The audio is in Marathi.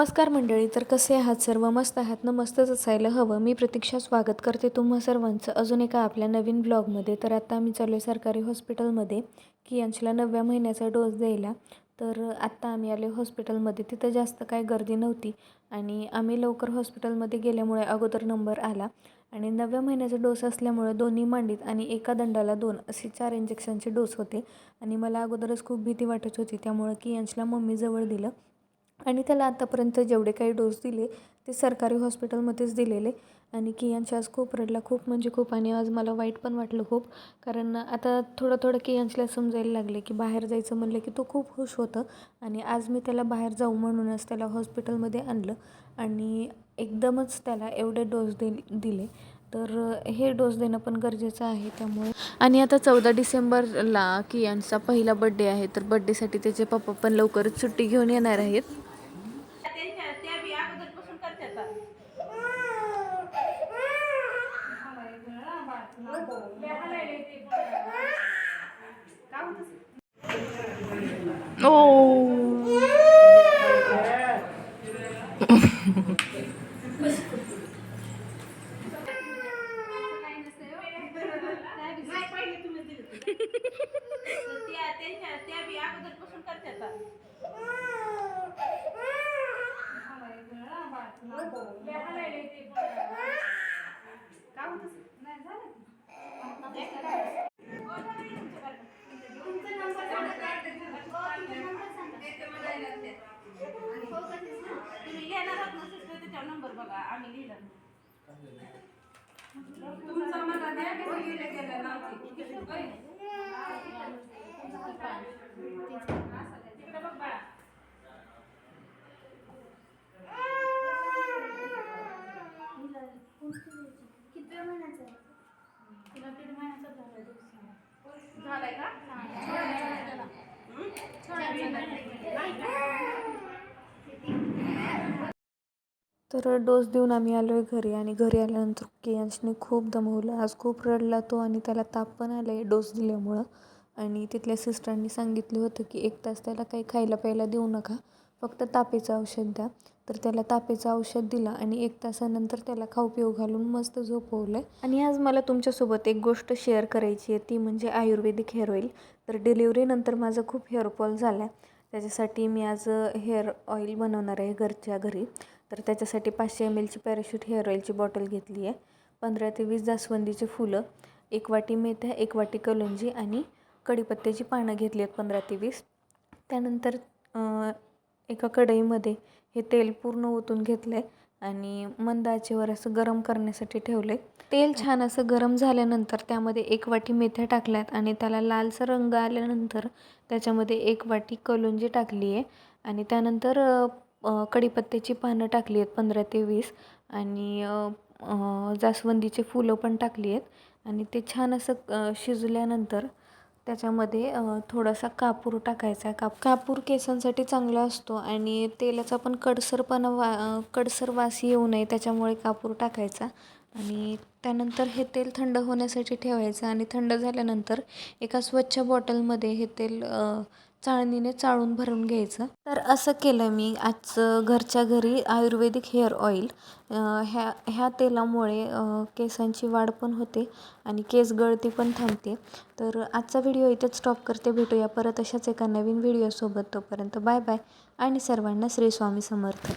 नमस्कार मंडळी तर कसे आहात सर्व? मस्त आहात ना? मस्तच असायला हवं. मी प्रतीक्षा स्वागत करते तुम्हा सर्वांचं. अजून एका आपल्या नवीन ब्लॉगमध्ये तर आता आम्ही चाललो आहे सरकारी हॉस्पिटलमध्ये की यांच्याला नवव्या महिन्याचा डोस द्यायला. तर आत्ता आम्ही आले हॉस्पिटलमध्ये तिथं जास्त काय गर्दी नव्हती आणि आम्ही लवकर हॉस्पिटलमध्ये गेल्यामुळे अगोदर नंबर आला. आणि नवव्या महिन्याचा डोस असल्यामुळे दोन्ही मांडीत आणि एका दंडाला दोन असे चार इंजेक्शनचे डोस होते. आणि मला अगोदरच खूप भीती वाटत होती. त्यामुळं की यांच्याला मम्मीजवळ दिलं. आणि त्याला आतापर्यंत जेवढे काही डोस दिले ते सरकारी हॉस्पिटलमध्येच दिलेले. आणि कियांच्या आज खूप रडला खूप म्हणजे खूप. आणि आज मला वाईट पण वाटलं खूप. कारण आता थोडं थोडं कियांशला समजायला लागले की बाहेर जायचं म्हणलं की तो खूप खुश होतं. आणि आज मी त्याला बाहेर जाऊ म्हणूनच त्याला हॉस्पिटलमध्ये आणलं. आणि एकदमच त्याला एवढे डोस दे दिले. तर हे डोस देणं पण गरजेचं आहे त्यामुळे. आणि आता चौदा डिसेंबरला कियांचा पहिला बड्डे आहे. तर बड्डेसाठी त्याचे पप्पा पण लवकरच सुट्टी घेऊन येणार आहेत. बी अगोदरपासून करतात त्या त्यांच्या त्या बी अगोदरपासून करतात तुम्ही घेणार आहात ना sister, नंबर बघा आम्ही लिहिला तिकडे बघ बाळा कितव्या महिन्याचं आहे तुला दीड महिन्याचा झाला डोस झालाय का तर डोस देऊन आम्ही आलो आहे घरी आणि घरी आल्यानंतर कियांशने खूप दमवलं. आज खूप रडला तो आणि त्याला ताप पण आला आहे डोस दिल्यामुळं. आणि तिथल्या सिस्टरांनी सांगितलं होतं की एक तास त्याला काही खायला प्यायला देऊ नका फक्त तापेचं औषध द्या. तर त्याला तापेचं औषध दिलं आणि एक तासानंतर त्याला खाऊ पिऊ घालून मस्त झोपवलं आहे आणि आज मला तुमच्यासोबत एक गोष्ट शेअर करायची आहे ती म्हणजे आयुर्वेदिक हेअर ऑईल तर डिलिव्हरीनंतर माझं खूप हेअरफॉल झाला आहे त्याच्यासाठी मी आज हेअर ऑइल बनवणार आहे घरच्या घरी. तर त्याच्यासाठी पाचशे एम एलची पॅराशूट हेअर ऑईलची बॉटल घेतली आहे. पंधरा ते वीस जास्वंदीचे फुलं एक वाटी मेथ्या एक वाटी कलोंजी आणि कढीपत्त्याची पानं घेतली आहेत पंधरा ते वीस. त्यानंतर एका कढईमध्ये हे तेल पूर्ण ओतून घेतलं आहे आणि मंद आचेवर असं गरम करण्यासाठी ठेवलं आहे तेल छान असं गरम झाल्यानंतर त्यामध्ये एक वाटी मेथ्या टाकल्यात आणि त्याला लालसा रंग आल्यानंतर त्याच्यामध्ये एक वाटी कलोंजी टाकली आहे आणि त्यानंतर कढीपत्त्याची पानं टाकली आहेत पंधरा ते वीस आणि जास्वंदीचे फुलं पण टाकली आहेत आणि ते छान असं शिजल्यानंतर त्याच्यामध्ये थोडासा कापूर टाकायचा काप कापूर केसांसाठी चांगला असतो आणि तेलाचा पण कडसरपणा वा कडसर वास येऊ नये त्याच्यामुळे कापूर टाकायचा आणि त्यानंतर हे तेल थंड होण्यासाठी ठेवायचं आणि थंड झाल्यानंतर एका स्वच्छ बॉटलमध्ये हे तेल चाळणीने चाळून भरून घ्यायचं. तर असं केलं मी. आजचं घरच्या घरी आयुर्वेदिक हेअर ऑइल. ह्या ह्या तेलामुळे केसांची वाढ पण होते आणि केस गळती पण थांबते. तर आजचा व्हिडिओ इथेच स्टॉप करते. भेटूया परत अशाच एका नवीन व्हिडिओसोबत. तोपर्यंत बाय बाय आणि सर्वांना श्री स्वामी समर्थ.